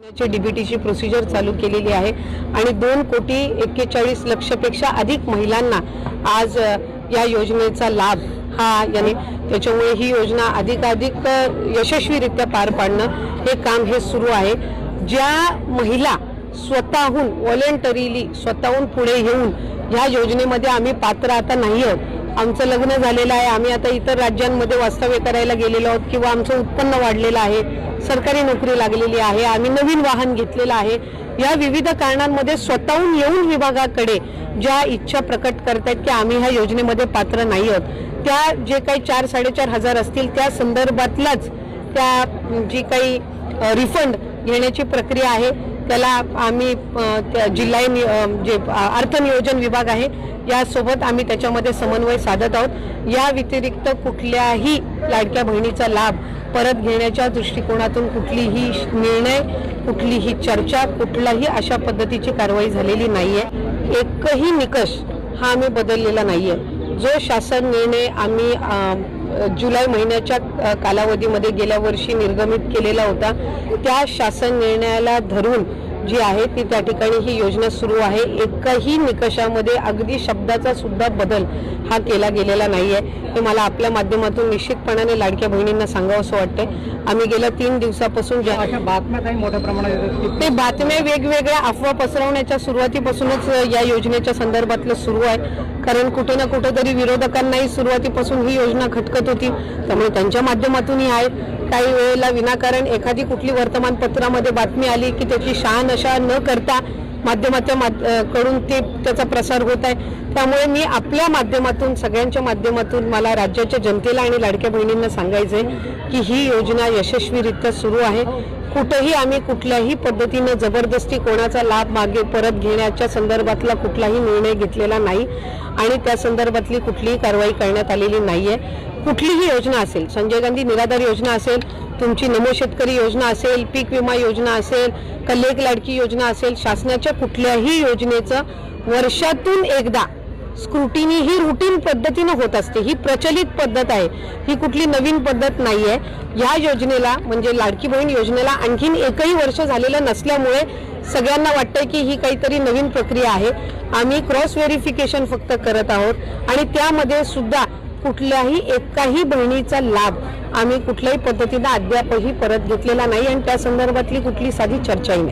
महिन्याची डीबीटीची प्रोसिजर चालू केलेली आहे. आणि दोन कोटी एक्केचाळीस लक्षपेक्षा अधिक महिलांना आज या योजनेचा लाभ हा याने त्याच्यामुळे ही योजना अधिकाधिक यशस्वीरित्या पार पाडणं हे काम हे सुरू आहे. ज्या महिला स्वतःहून व्हॉलेंटरीली स्वतःहून पुढे येऊन ह्या योजनेमध्ये आम्ही पात्र आता नाही आहोत आमचं लग्न झालेलं आहे. आम्ही आता इतर राज्यांमध्ये वास्तव्य करायला गेलेलो आहोत किंवा आमचं उत्पन्न वाढलेलं आहे. सरकारी नोकरी लागलेली आहे. आम्ही नवीन वाहन घेतलेलं आहे. या विविध कारणांमध्ये स्वतःहून येऊन विभागाकडे ज्या इच्छा प्रकट करतायत की आम्ही ह्या योजनेमध्ये पात्र नाही आहोत त्या जे काही चार साडेचार हजार असतील त्या संदर्भातलाच त्या जी काही रिफंड घेण्याची प्रक्रिया आहे. त्याला आम्ही त्या जिल्हा जे अर्थनियोजन विभाग आहे यासोबत आम्ही त्याच्यामध्ये समन्वय साधत आहोत. या व्यतिरिक्त कुठल्याही लाडक्या बहिणीचा लाभ परत घेण्याच्या दृष्टिकोनातून कुठलीही निर्णय कुठलीही चर्चा कुठलाही अशा पद्धतीची कारवाई झालेली नाही आहे एकही निकष हा आम्ही बदललेला नाही आहे जो शासन निर्णय आम्ही जुलै महिन्याच्या कालावधीमध्ये गेल्या वर्षी निर्गमित केलेला होता. त्या शासन निर्णयाला धरून जी आहे ती त्या ठिकाणी ही योजना सुरू आहे. एकही निकषामध्ये अगदी शब्दाचा सुद्धा बदल हा केला गेलेला नाहीये. हे मला आपल्या माध्यमातून निश्चितपणाने लाडक्या बहिणींना सांगावं असं वाटतंय. आम्ही गेल्या तीन दिवसापासून ज्या अशा बातम्या काही मोठ्या प्रमाणात ते बातम्या वेगवेगळ्या अफवा पसरवण्याच्या सुरुवातीपासूनच या योजनेच्या संदर्भातलं सुरू आहे. कारण कुठे ना कुठेतरी विरोधकांनाही सुरुवातीपासून ही योजना खटकत होती. त्यामुळे त्यांच्या माध्यमातूनही आहे. काही वेळेला विनाकारण एखादी कुठली वर्तमानपत्रामध्ये बातमी आली की त्याची शहानशा न करता माध्यमाच्या माध- कडून ते त्याचा प्रसार होत आहे. त्यामुळे मी आपल्या माध्यमातून सगळ्यांच्या माध्यमातून मला राज्याच्या जनतेला आणि लाडक्या बहिणींना सांगायचं आहे की ही योजना यशस्वीरित्या सुरू आहे. कुठेही आम्ही कुठल्याही पद्धतीनं जबरदस्ती कोणाचा लाभ मागे परत घेण्याच्या संदर्भातला कुठलाही निर्णय घेतलेला नाही आणि त्या संदर्भातली कुठलीही कारवाई करण्यात आलेली नाहीये. कुठलीही योजना असेल संजय गांधी निराधार योजना असेल तुमची नमो शेतकरी योजना असेल पीक विमा योजना असेल कल्लेक लाडकी योजना असेल शासनाच्या कुठल्याही योजनेचं वर्षातून एकदा स्क्रुटिनी ही रुटीन पद्धतीनं होत असते. ही प्रचलित पद्धत आहे. ही कुठली नवीन पद्धत नाही आहे या योजनेला म्हणजे लाडकी बहीण योजनेला आणखीन एकही वर्ष झालेलं नसल्यामुळे सगळ्यांना वाटतंय की ही काहीतरी नवीन प्रक्रिया आहे. आम्ही क्रॉस व्हेरिफिकेशन फक्त करत आहोत. आणि त्यामध्ये सुद्धा कुठल्याही एकाही बहिणीचा लाभ आम्ही कुठल्याही पद्धतीनं अद्यापही परत घेतलेला नाही आणि त्या संदर्भातली कुठली साधी चर्चाही नाही.